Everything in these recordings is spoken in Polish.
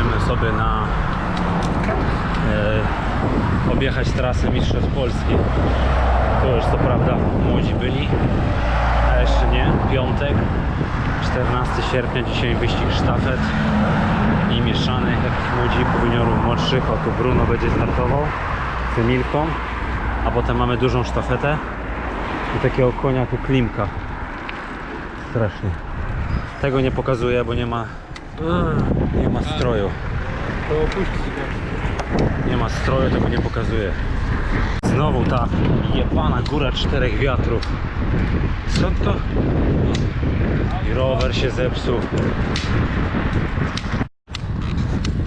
jedziemy sobie na e, objechać trasę Mistrzostw Polski. To już co prawda młodzi byli, a jeszcze nie. Piątek, 14 sierpnia, dzisiaj wyścig sztafet i mieszanych, jakich młodzi juniorów młodszych. Oto Bruno będzie startował z Emilką, a potem mamy dużą sztafetę i takiego konia tu Klimka. Strasznie. Tego nie pokazuję, bo nie ma nie ma stroju. To opuścić. Nie ma stroju, tego nie pokazuje. Znowu ta jebana góra czterech wiatrów. Co to? I rower się zepsuł.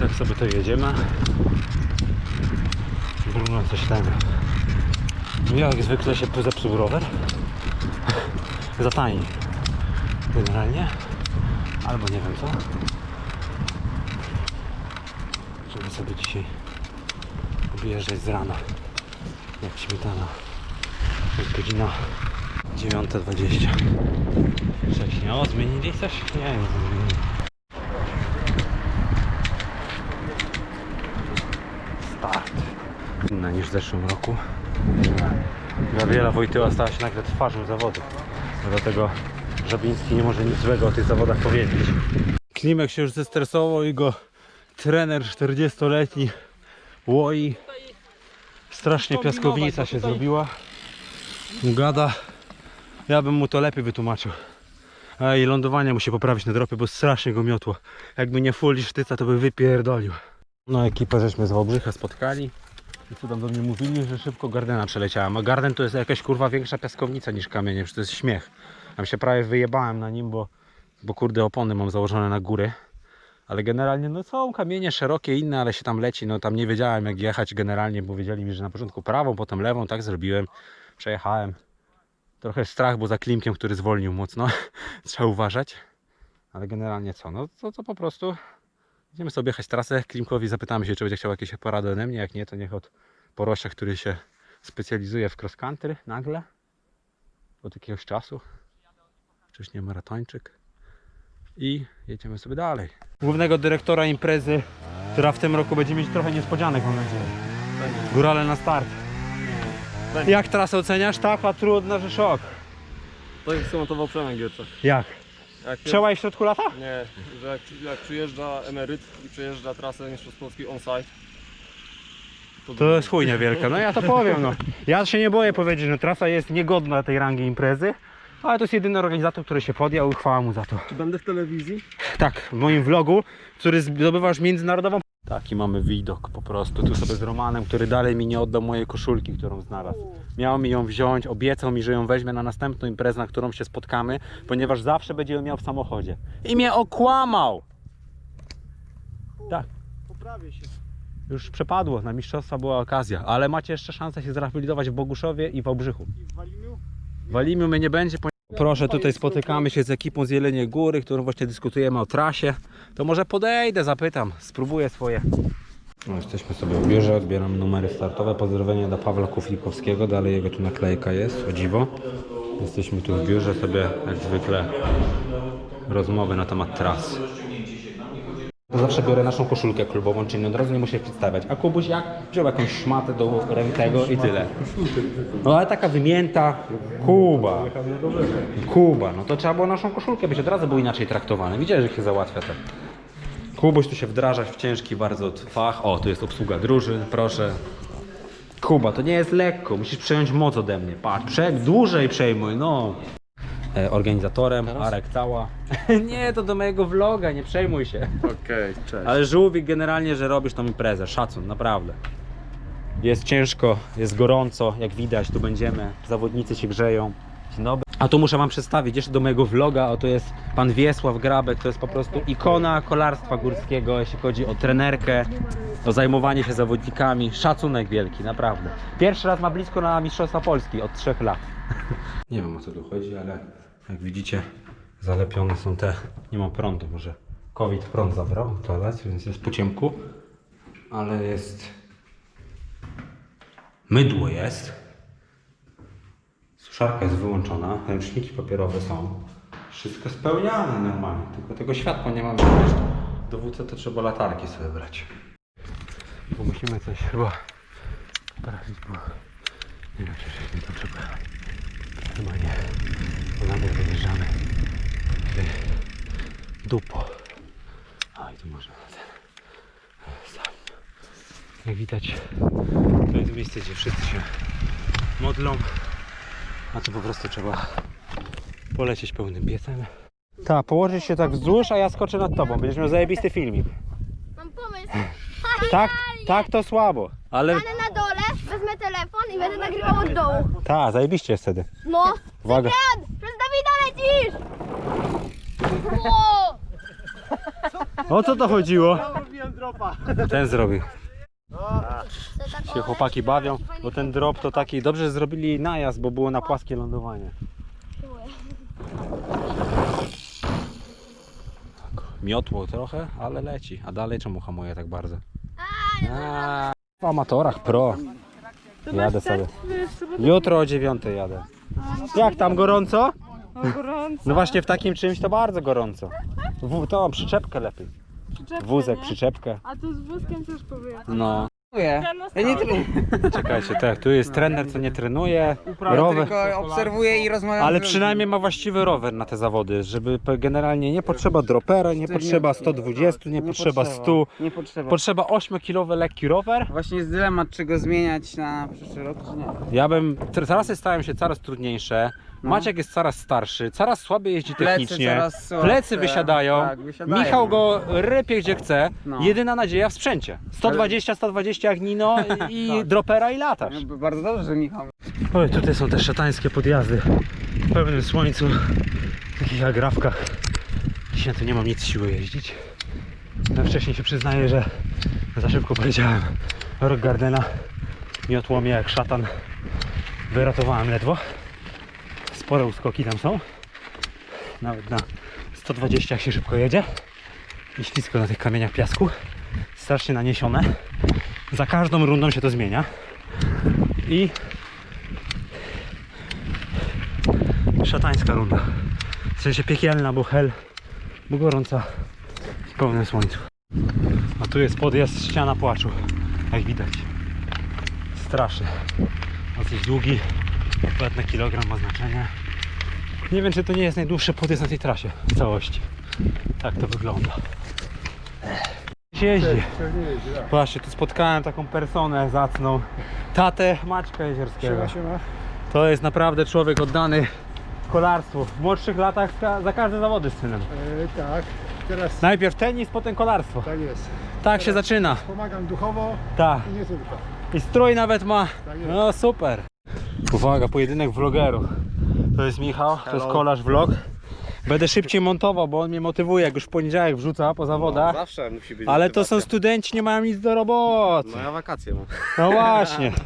Tak sobie to jedziemy. Bruno coś tam. Jak zwykle się zepsuł rower. Za tani. Generalnie. Albo nie wiem co. Żeby sobie dzisiaj objeżdżać z rana. Jak śmietana. Jest godzina 9.20. Wcześniej. O, zmienili coś? Nie, nie zmienili. Start. Inna niż w zeszłym roku. Gabriela Wojtyła stała się nagle twarzą zawodu. Dlatego Żabiński nie może nic złego o tych zawodach powiedzieć. Klimek się już zestresował i go trener 40-letni łoi. Strasznie piaskownica się zrobiła. Gada. Ja bym mu to lepiej wytłumaczył. I lądowanie musi poprawić na dropie, bo strasznie go miotło. Jakby nie full sztyca, to by wypierdolił. No ekipę żeśmy z Wałbrzycha spotkali. I co tam do mnie mówili, że szybko Gardena przeleciałem. A Garden to jest jakaś kurwa większa piaskownica niż kamienie, przecież to jest śmiech. Tam się prawie wyjebałem na nim, bo, bo kurde opony mam założone na góry. Ale generalnie no są kamienie szerokie inne, ale się tam leci. No tam nie wiedziałem jak jechać generalnie, bo wiedzieli mi, że na początku prawą, potem lewą, tak zrobiłem. Przejechałem. Trochę strach, bo za klimkiem, który zwolnił mocno. Trzeba uważać. Ale generalnie co? No to, to po prostu Idziemy sobie jechać trasę. Klimkowi zapytamy się, czy będzie chciał jakieś porady ode mnie. Jak nie, to niech od Porosia, który się specjalizuje w cross country nagle. Od jakiegoś czasu. Wcześniej maratończyk. I jedziemy sobie dalej. Głównego dyrektora imprezy, która w tym roku będzie mieć trochę niespodzianek, mam nadzieję. Górale na start. Jak trasę oceniasz? Taka trudna, że szok. To jak skomentował Przemek Gierczak. Jak? Jak Przełaj w środku lata? Nie, że jak, jak przyjeżdża emeryt i przejeżdża trasę Mistrzostw Polski on-site, To jest chujnia wielka. No ja to powiem, no. Ja się nie boję powiedzieć, że trasa jest niegodna tej rangi imprezy, ale to jest jedyny organizator, który się podjął i chwała mu za to. Czy będę w telewizji? Tak, w moim vlogu, który zdobywasz międzynarodową... Taki mamy widok po prostu, tu sobie z Romanem, który dalej mi nie oddał mojej koszulki, którą znalazł. Miał mi ją wziąć, obiecał mi, że ją weźmie na następną imprezę, na którą się spotkamy, ponieważ zawsze będzie ją miał w samochodzie. I mnie okłamał! Tak. Poprawię się. Już przepadło, na mistrzostwa była okazja, ale macie jeszcze szansę się zrehabilitować w Boguszowie i w Wałbrzychu. I w Walimiu? W Walimiu mnie nie będzie. Proszę, tutaj spotykamy się z ekipą z Jeleniej Góry, którą właśnie dyskutujemy o trasie. To może podejdę, zapytam, spróbuję swoje. No, jesteśmy sobie w biurze, odbieram numery startowe. Pozdrowienia dla Pawła Kuflikowskiego, dalej jego tu naklejka jest, o dziwo. Jesteśmy tu w biurze sobie, jak zwykle, rozmowy na temat tras. To zawsze biorę naszą koszulkę klubową, czyli od razu nie muszę przedstawiać. A Kubuś jak? Wziął jakąś szmatę do rętego i tyle. No ale taka wymięta, Kuba. Kuba, no to trzeba było naszą koszulkę być, od razu był inaczej traktowany. Widziałeś, że się załatwia ten. Kubuś tu się wdraża w ciężki bardzo fach. O, tu jest obsługa drużyn, proszę. Kuba, to nie jest lekko, musisz przejąć moc ode mnie. Patrz, prze... dłużej przejmuj, no. E, organizatorem, Arek Cała. nie, to do mojego vloga, nie przejmuj się. Okej, cześć. Ale żółwik generalnie, że robisz tą imprezę. Szacun, naprawdę. Jest ciężko, jest gorąco, jak widać, tu będziemy. Zawodnicy się grzeją. Dzień dobry. A tu muszę wam przedstawić jeszcze do mojego vloga, o to jest pan Wiesław Grabek, to jest po prostu ikona kolarstwa górskiego, jeśli chodzi o trenerkę, o zajmowanie się zawodnikami. Szacunek wielki, naprawdę. Pierwszy raz ma blisko na Mistrzostwa Polski od trzech lat. Nie wiem o co tu chodzi, ale jak widzicie zalepione są te, nie ma prądu, może COVID prąd zabrał toalet, więc jest po ciemku, ale jest mydło jest, suszarka jest wyłączona, ręczniki papierowe są, wszystko spełniane normalnie, tylko tego światła nie mamy jeszcze. dowódcę, to trzeba latarki sobie brać. Bo musimy coś chyba sprawdzić, bo nie wiem, czy wcześniej to trzeba. Chyba nie. Bo nagle wyjeżdżamy. Dupo. A i tu można na ten. Sam. Jak widać, to jest miejsce, gdzie wszyscy się modlą. A tu po prostu trzeba polecieć pełnym piecem. Tak, położyć się tak wzdłuż, a ja skoczę nad tobą. Będziesz miał zajebisty filmik. Mam pomysł. Tak, tak to słabo. Ale Stanę na dole, wezmę telefon i będę nagrywał od dołu. tak, zajebiście jest wtedy. No. Uwaga. O! Co to chodziło? Ten zrobił. Tak, Się chłopaki bawią, bo ten drop to taki, dobrze zrobili najazd, bo było na płaskie lądowanie. czuję. Miotło trochę, ale leci. A dalej czemu hamuje tak bardzo? A, w amatorach pro. Jadę sobie. Jutro o 9 jadę. Jak tam gorąco? Gorąco. No właśnie w takim czymś to bardzo gorąco. W, to przyczepkę lepiej. Przyczepkę, Wózek, nie? przyczepkę. A tu z wózkiem też powiem. No. Ja nie trenuję, Czekajcie, tak, tu jest trener, co nie trenuje. Rower. tylko obserwuję i rozmawiam Ale z ludźmi. przynajmniej ma właściwy rower na te zawody, żeby pe- generalnie nie potrzeba dropera, nie potrzeba 120, nie potrzeba 100. Nie potrzeba. Potrzeba 8-kilowy lekki rower. Właśnie jest dylemat, czy go zmieniać na przyszły rok, czy nie. Ja bym. tr- Trasy stają się coraz trudniejsze. No. Maciek jest coraz starszy, coraz słabiej jeździ Plecy technicznie. coraz słabsze. Plecy wysiadają. Tak, wysiadają. Michał go rypie gdzie chce. No. Jedyna nadzieja w sprzęcie. 120, 120 jak Nino i Tak. dropera i latasz. No, bardzo dobrze, że Michał. Oj, tutaj są te szatańskie podjazdy w pełnym słońcu, w takich agrawkach. Dzisiaj tu nie mam nic siły jeździć. No wcześniej się przyznaję, że za szybko powiedziałem Rock Gardena. Miotło mnie jak szatan. Wyratowałem ledwo. Spore uskoki tam są. Nawet na 120 jak się szybko jedzie. I ślisko na tych kamieniach piasku. Strasznie naniesione. Za każdą rundą się to zmienia. I szatańska runda. W sensie piekielna, bo hel, bo gorąca w pełnym słońcu. A tu jest podjazd ściana płaczu, jak widać. Straszny. Dosyć długi, nawet na kilogram ma znaczenie. Nie wiem, czy to nie jest najdłuższy podjazd na tej trasie w całości. Tak to wygląda. Się jeździ. Właśnie, tu spotkałem taką personę zacną. Tatę Maćka Jezierskiego. To jest naprawdę człowiek oddany kolarstwu. W młodszych latach za każde zawody z synem. E, tak, teraz Najpierw tenis, potem kolarstwo. tak jest. Tak się zaczyna. Pomagam duchowo Tak. i nie tylko. I strój nawet ma. Tak. No super. Uwaga, pojedynek vlogerów. To jest Michał, to jest kolarz vlog. Będę szybciej montował, bo on mnie motywuje, jak już w poniedziałek wrzuca po zawodach. Zawsze musi być Ale to są motywacja. studenci, nie mają nic do roboty. No ja wakacje mam. No właśnie.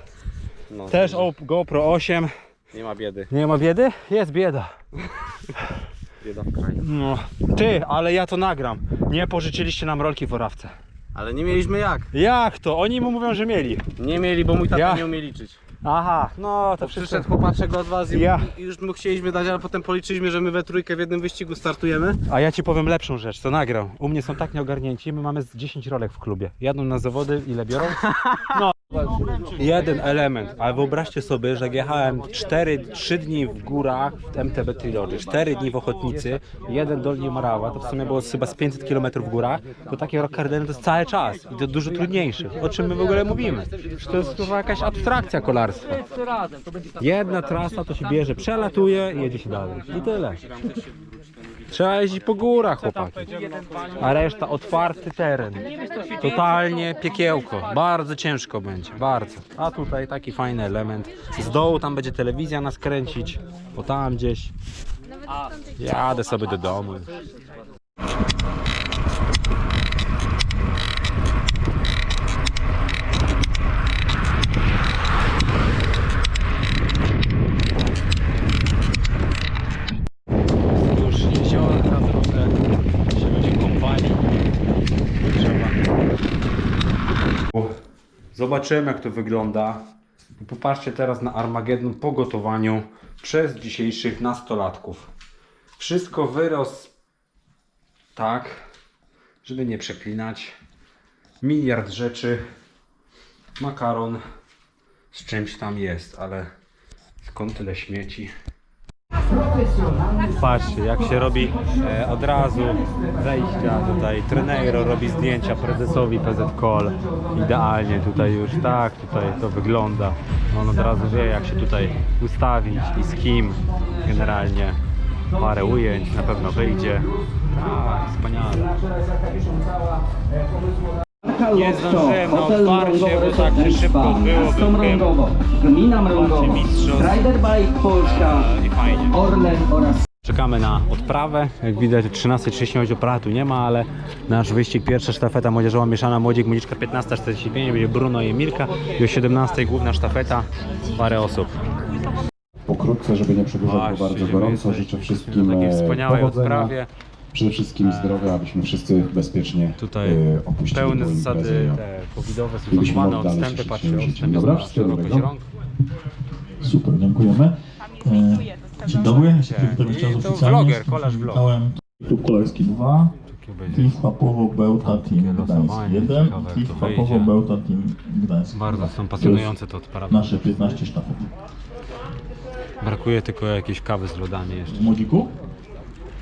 No, Też o, GoPro 8. Nie ma biedy. Nie ma biedy? Jest bieda. Bieda w kraju. No. Ty, ale ja to nagram. Nie pożyczyliście nam rolki w Orawce. Ale nie mieliśmy jak. Jak to? Oni mu mówią, że mieli. Nie mieli, bo mój tata Ja- nie umie liczyć. Aha, no to To wszystko. przyszedł chłopaczek od was i, Ja. i już mu chcieliśmy dać, ale potem policzyliśmy, że my we trójkę w jednym wyścigu startujemy. A ja ci powiem lepszą rzecz, co nagrał. U mnie są tak nieogarnięci, my mamy z 10 rolek w klubie. Jadą na zawody, ile biorą? No. Jeden element, ale wyobraźcie sobie, że jechałem 4, 3 dni w górach w MTB Trilogy, 4 dni w Ochotnicy, jeden Dolnie Morawa, to w sumie było chyba z 500 km w górach, to takie rock to jest cały czas i to dużo trudniejsze. O czym my w ogóle mówimy? Że to jest chyba jakaś abstrakcja kolarstwa. Jedna trasa to się bierze, przelatuje i jedzie się dalej. I tyle. Trzeba jeździć po górach, chłopaki. A reszta otwarty teren. Totalnie piekiełko. Bardzo ciężko będzie, bardzo. A tutaj taki fajny element. Z dołu tam będzie telewizja nas kręcić, bo tam gdzieś. Jadę sobie do domu. Już jezioro teraz trochę się będzie kąpali. Trzeba. Zobaczymy jak to wygląda. Popatrzcie teraz na Armagedon po gotowaniu przez dzisiejszych nastolatków. Wszystko wyrost tak, żeby nie przeklinać. Miliard rzeczy. Makaron z czymś tam jest, ale skąd tyle śmieci? Patrzcie, jak się robi e, od razu wejścia tutaj. Treneiro robi zdjęcia prezesowi PZ Call. Idealnie tutaj już tak tutaj to wygląda. On od razu wie jak się tutaj ustawić i z kim generalnie. Parę ujęć na pewno wyjdzie. Tak, wspaniale. Nie zdążyłem na otwarcie, bo tak się szybko. Miasto Mrągowo, Gmina Mrągowo, mistrzostw. Riderbike Polska, I fajnie. Orlen oraz Czekamy na odprawę. Jak widać o 13.30 aparatu nie ma, ale nasz wyścig pierwsza sztafeta młodzieżowa mieszana młodzik młodziczka 15.45 będzie Bruno i Emilka i o 17.00 główna sztafeta parę osób. Pokrótce, żeby nie przedłużać, bo bardzo gorąco. Życzę wszystkim takiej e, wspaniałej powodzenia, odprawie. Przede wszystkim zdrowia, abyśmy wszyscy bezpiecznie Tutaj e, opuścili pełne tę zasady te covidowe są Żebyśmy zachowane, mogli dalej odstępy, patrzcie, się Dobra, są wszystkiego szerokość dobrego. rąk. Super, dziękujemy. E, Dzień dobry, jestem Wiktor I Chciaz to oficjalnie. vloger, kolarz vlog. Widziałem Klub Kolarski 2, Tu będzie Chłapowo Bełta Team Gdańsk losowanie, 1 ciekawe, to wyjdzie. Bełta Team Gdańsk Bardzo 2. są pasjonujące te odprawy. Nasze 15 sztafet. Brakuje tylko jakiejś kawy z lodami jeszcze. Młodziku,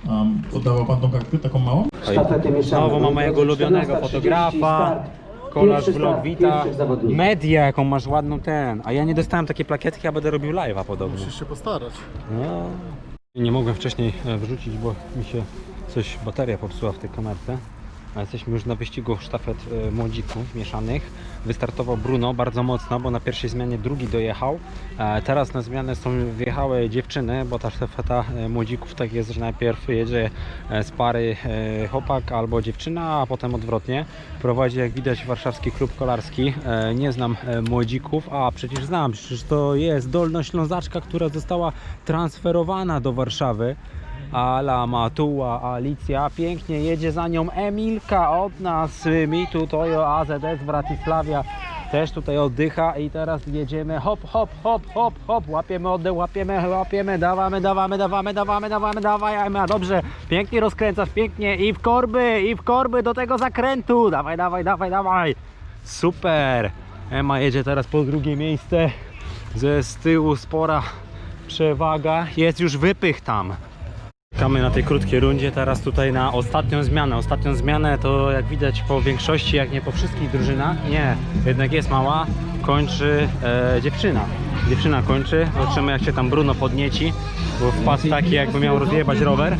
um, oddawał pan tą kartkę taką małą? sztafety mieszane. Znowu mam mojego ulubionego 14:30 fotografa. start. Kolarz Pierwszy vlog start wita. pierwszych zawodników. Media, jaką masz ładną ten. A ja nie dostałem takiej plakietki, a będę robił live'a podobnie. Musisz się postarać. No. Nie mogłem wcześniej e, wrzucić, bo mi się coś bateria popsuła w tej kamerce. Jesteśmy już na wyścigu sztafet e, młodzików mieszanych. Wystartował Bruno bardzo mocno, bo na pierwszej zmianie drugi dojechał. E, Teraz na zmianę są wjechały dziewczyny, bo ta sztafeta e, młodzików tak jest, że najpierw jedzie z pary chłopak albo dziewczyna, a potem odwrotnie. Prowadzi jak widać warszawski klub kolarski. Nie znam młodzików, a przecież znam, przecież to jest Dolnoślązaczka, która została transferowana do Warszawy. Ala Matuła, Alicja, pięknie jedzie za nią Emilka od nas, Mitu, Toyo, AZS, Bratysławia też tutaj oddycha i teraz jedziemy hop, hop, hop, hop, hop, łapiemy oddech, łapiemy, łapiemy, dawamy, dawamy, dawamy, dawamy, dawamy, dawaj, Ema, dobrze, pięknie rozkręcasz, pięknie i w korby, i w korby do tego zakrętu, dawaj, dawaj, dawaj, dawaj, super, Ema jedzie teraz po drugie miejsce, ze z tyłu spora przewaga, jest już wypych tam. Czekamy na tej krótkiej rundzie teraz tutaj na ostatnią zmianę. Ostatnią zmianę to jak widać po większości, jak nie po wszystkich drużynach, nie, jednak jest mała, kończy e, dziewczyna. Dziewczyna kończy, zobaczymy jak się tam Bruno podnieci, bo wpadł taki jakby miał rozjebać rower.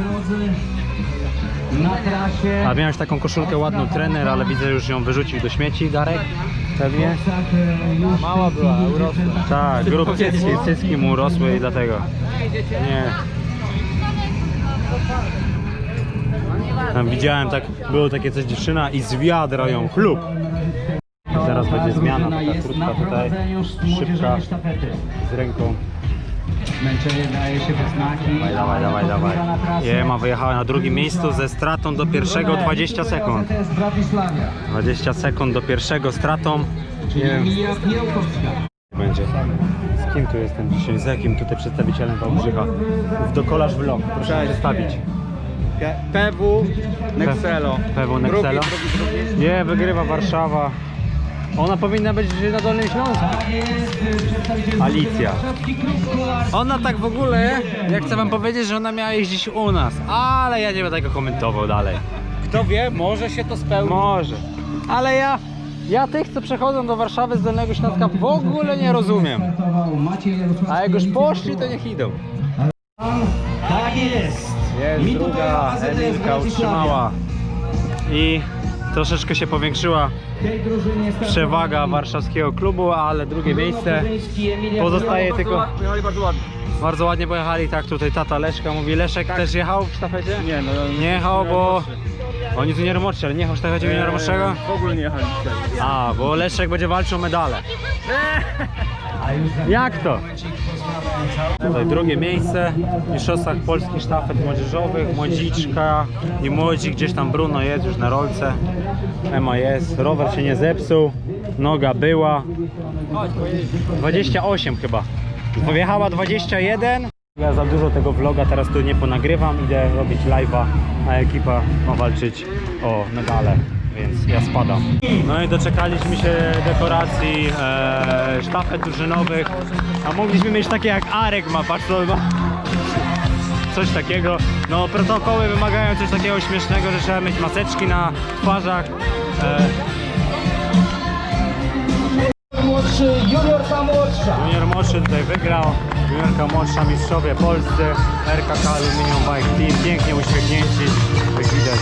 A miałeś taką koszulkę ładną trener, ale widzę już ją wyrzucił do śmieci, Darek. Pewnie? Mała była, urosła. Tak, grób cycki, cycki mu urosły i dlatego. Nie. Tam widziałem tak, było takie coś dziewczyna i z wiadra ją klub. Teraz będzie zmiana taka krótka tutaj, szybka, z ręką. Zmęczenie daje się we znaki. Dawaj, dawaj, dawaj, dawaj. Jema wyjechała na drugim miejscu ze stratą do pierwszego 20 sekund. AZS Bratysławia, 20 sekund do pierwszego stratą. Nie czyli wiem, Emilia Piełkowska. Będzie. Z kim tu jestem dzisiaj? Z jakim tutaj przedstawicielem Wałbrzycha? W Dokolarz Vlog. Proszę się przedstawić. PW Nexelo. PW Nexelo. Nie, wygrywa Warszawa. Ona powinna być na Dolnym Śląsku. Alicja. Ona tak w ogóle, ja chcę wam powiedzieć, że ona miała jeździć u nas, ale ja nie będę tego komentował dalej. Kto wie, może się to spełni. Może. Ale ja, ja tych, co przechodzą do Warszawy z Dolnego Śląska w ogóle nie rozumiem. A jak już poszli, to niech idą. Tak jest. Jest druga, Emilka utrzymała. I troszeczkę się powiększyła przewaga warszawskiego klubu, ale drugie miejsce. Pozostaje tylko... Jechali bardzo ładnie. Bardzo ładnie pojechali, tak tutaj tata Leszka mówi. Leszek też jechał w sztafecie? Nie, no Nie jechał, bo... Oni tu nie romoczy, ale nie w sztafecie nie romoczego? w ogóle nie jechali dzisiaj. A, bo Leszek będzie walczył o medale. Jak to? Tutaj drugie miejsce w mistrzostwach polskich sztafet młodzieżowych, młodziczka i młodzi, gdzieś tam Bruno jest już na rolce. Ema jest, rower się nie zepsuł, noga była. 28 chyba. Wjechała 21, Ja za dużo tego vloga teraz tu nie ponagrywam, idę robić live'a, a ekipa ma walczyć o medale, więc ja spadam. No i doczekaliśmy się dekoracji e, sztafet drużynowych, a mogliśmy mieć takie jak Arek ma, patrz to ma. Coś takiego. No protokoły wymagają coś takiego śmiesznego, że trzeba mieć maseczki na twarzach. E, Młodszy, juniorka młodsza. Junior młodszy tutaj wygrał, juniorka młodsza mistrzowie polscy, RKK Aluminium Bike Team, pięknie uśmiechnięci, jak widać.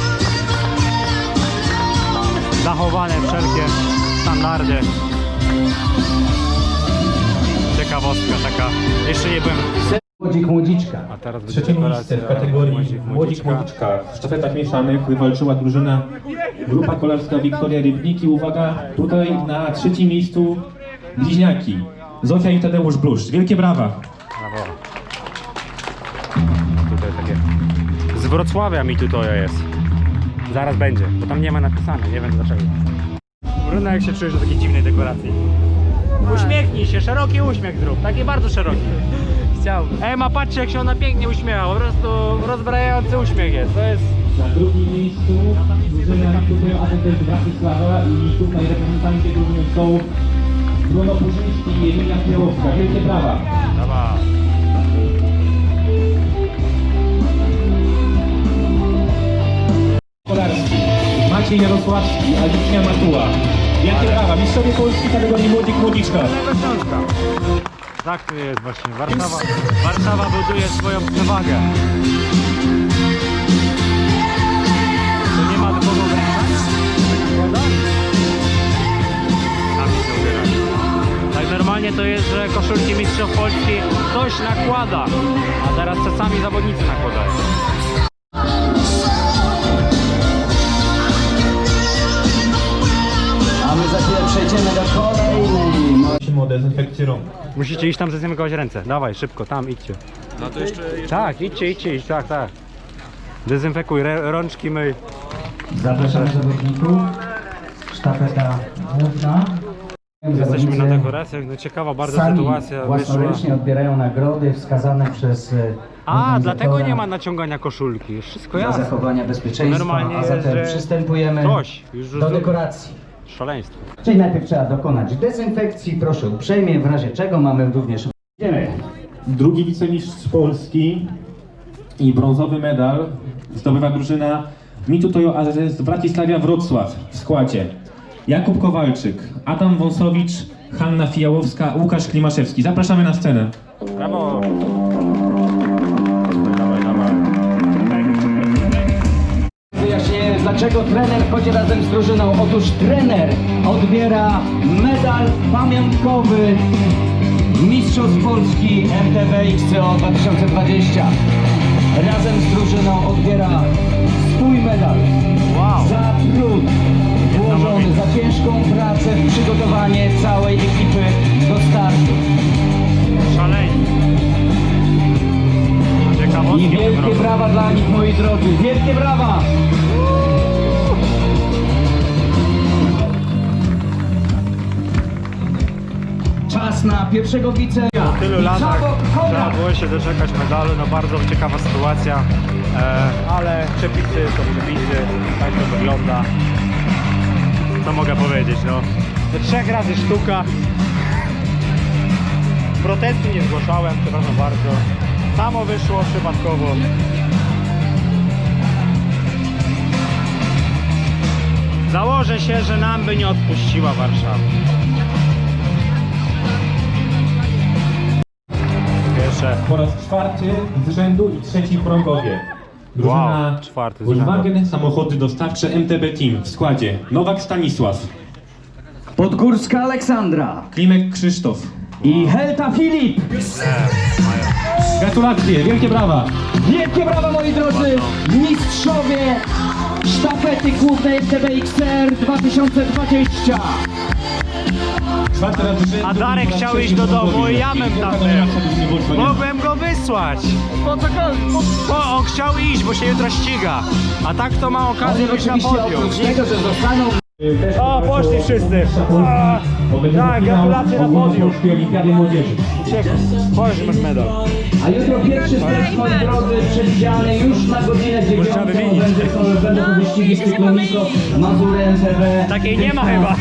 Zachowane wszelkie standardy. Ciekawostka taka, jeszcze nie byłem, Młodzik młodziczka. a teraz będzie Trzecie miejsce w kategorii Młodzik Młodziczka w sztafetach mieszanych wywalczyła drużyna Grupa Kolarska Wiktoria Rybniki. Uwaga, tutaj na trzecim miejscu bliźniaki Zofia i Tadeusz Bluszcz. Wielkie brawa! Brawo. Tutaj takie. Z Wrocławia mi tutaj jest. Zaraz będzie, bo tam nie ma napisane, nie wiem dlaczego. Bruna, jak się czujesz do takiej dziwnej dekoracji? Uśmiechnij się, szeroki uśmiech zrób, taki bardzo szeroki. Chciałbym. Ema, patrzcie jak się ona pięknie uśmiecha, po prostu rozbrajający uśmiech jest, to jest... Na drugim miejscu drużyna tutaj AZS Bratysława i tutaj reprezentanci drużyny są Bruno Purzyński i Emilia Chmielowska. Wielkie brawa! Dobra. Kolarski, Maciej Jarosławski, Alicja Matuła. Wielkie brawa! Mistrzowie Polski kategorii Młodzik Młodziczka. Tak to jest właśnie. Warszawa, Warszawa buduje swoją przewagę. To nie ma? Sami się ubierają. Tak normalnie to jest, że koszulki mistrzów Polski ktoś nakłada, a teraz to sami zawodnicy nakładają. Dezynfekcję rąk. Musicie iść tam zdezynfekować ręce. Dawaj, szybko, tam idźcie. No to jeszcze, jeszcze Tak, idźcie, idźcie, idź, tak, tak. Dezynfekuj, re, rączki myj. Zapraszam zawodników. Sztafeta główna. Jesteśmy na dekoracjach, no ciekawa bardzo Sami sytuacja wyszła. własnoręcznie odbierają nagrody wskazane przez e, A, dlatego nie ma naciągania koszulki, wszystko dla jasne. zachowania bezpieczeństwa, Normalnie a jest, zatem że przystępujemy Ktoś już do dekoracji. Szaleństwo. Czyli najpierw trzeba dokonać dezynfekcji, proszę uprzejmie, w razie czego mamy również... Idziemy. Drugi wicemistrz Polski i brązowy medal zdobywa drużyna Mitu Toyo AZS z Bratysławia Wrocław w składzie. Jakub Kowalczyk, Adam Wąsowicz, Hanna Fijałowska, Łukasz Klimaszewski. Zapraszamy na scenę. Brawo! Dlaczego trener wchodzi razem z drużyną. Otóż trener odbiera medal pamiątkowy Mistrzostw Polski MTB XCO 2020. Razem z drużyną odbiera swój medal Wow! za trud włożony, za ciężką pracę w przygotowanie całej ekipy do startu. Szaleństwo. I wielkie brawa dla nich, moi drodzy. Wielkie brawa! Pierwszego wice. Po tylu latach trzeba było się doczekać medalu, no bardzo ciekawa sytuacja, e, ale przepisy to przepisy, tak to wygląda. Co mogę powiedzieć, no. To trzech razy sztuka. Protestu nie zgłaszałem, przepraszam bardzo. Samo wyszło przypadkowo. Założę się, że nam by nie odpuściła Warszawa. Pierwsze. Po raz czwarty z rzędu i trzeci w Prągowie. Drużyna Wow, czwarty z. Volkswagen Samochody Dostawcze MTB Team w składzie Nowak Stanisław, Podgórska Aleksandra Klimek Krzysztof. i Helta Filip. Gratulacje, wielkie brawa! Wielkie brawa moi drodzy, mistrzowie sztafety głównej FTBXR 2020. A Darek po chciał iść do domu i ja bym tam Volkswagen. Mogłem go wysłać. Bo on chciał iść, bo się jutro ściga. A tak to ma okazję być na podium. O, poszli wszyscy. A, Tak, gratulacje na podium. Olimpiady Młodzieży. Chodź, masz medal. A jutro pierwszy start, moi drodzy, przewidziany już na godzinę Może trzeba 9 wymienić. będą to wyścigi Mazury MTB. Takiej nie ma chyba.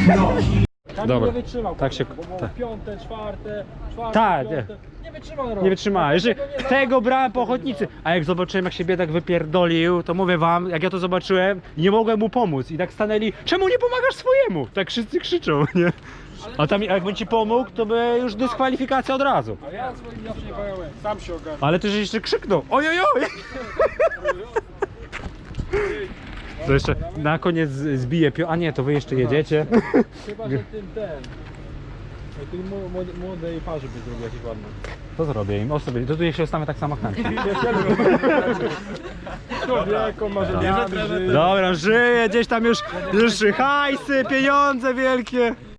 Dobra. Nie wytrzymał. Tak się- Bo było tak. piąte, czwarte, czwarte, Tak, nie. piąte. Nie wytrzymał rok. Nie wytrzymałem. Jeszcze Tego nie tego brałem po ochotnicy. A jak zobaczyłem, jak się biedak wypierdolił, to mówię wam, jak ja to zobaczyłem, nie mogłem mu pomóc. I tak stanęli, czemu nie pomagasz swojemu? Tak wszyscy krzyczą, nie? A tam jakbym ci pomógł, to by już dyskwalifikacja od razu. A ja swoim zawsze nie pojałem. Sam się ogarnę. Ale ty żeś jeszcze krzyknął. Ojojoj! To jeszcze na koniec zbije pio... A nie, to wy jeszcze jedziecie. Chyba, że tym ten. Tej młodej- parze by zrobił jakieś ładne. To zrobię im, o sobie, to tu się ustawię tak samo chętnie. Człowieku, może nie Dobra, żyje, gdzieś tam już, już hajsy, pieniądze wielkie.